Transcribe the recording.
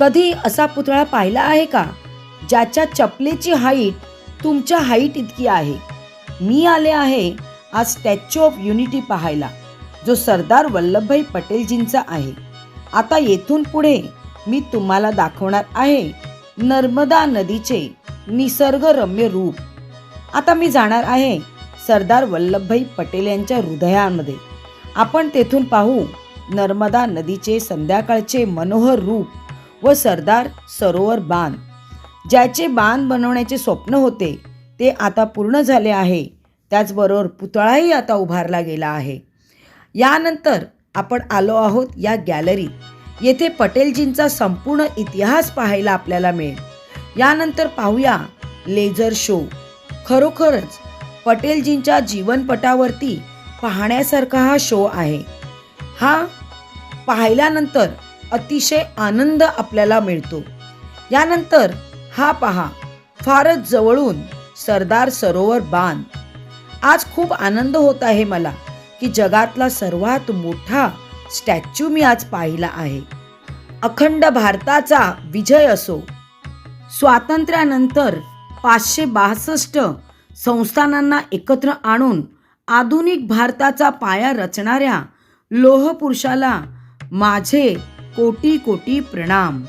कधी असा पुतळा पाहिला आहे का ज्याच्या चपलेची हाईट तुमच्या हाईट इतकी आहे? मी आले आहे आज स्टॅच्यू ऑफ युनिटी पाहायला जो सरदार वल्लभभाई पटेलजींचा आहे. आता येथून पुढे मी तुम्हाला दाखवणार आहे नर्मदा नदीचे निसर्गरम्य रूप. आता मी जाणार आहे सरदार वल्लभभाई पटेल यांच्या हृदयामध्ये. आपण तेथून पाहू नर्मदा नदीचे संध्याकाळचे मनोहर रूप. व सरदार सरोवर बांध ज्याचे बांध बनवण्याचे स्वप्न होते ते आता पूर्ण झाले आहे. त्याचबरोबर पुतळाही आता उभारला गेला आहे. यानंतर आपण आलो आहोत या गॅलरीत येथे पटेलजींचा संपूर्ण इतिहास पाहायला आपल्याला मिळेल. यानंतर पाहूया लेझर शो. खरोखरच पटेलजींच्या जीवनपटावरती पाहण्यासारखा हा शो आहे. हा पाहिल्यानंतर अतिशय आनंद आपल्याला मिळतो. यानंतर हा पहा फारच जवळून सरदार सरोवर बांध. आज खूप आनंद होत आहे मला की जगातला सर्वात मोठा स्टॅच्यू मी आज पाहिला आहे. अखंड भारताचा विजय असो. स्वातंत्र्यानंतर पाचशे बासष्ट संस्थानांना एकत्र आणून आधुनिक भारताचा पाया रचणाऱ्या लोहपुरुषाला माझे कोटी कोटी प्रणाम.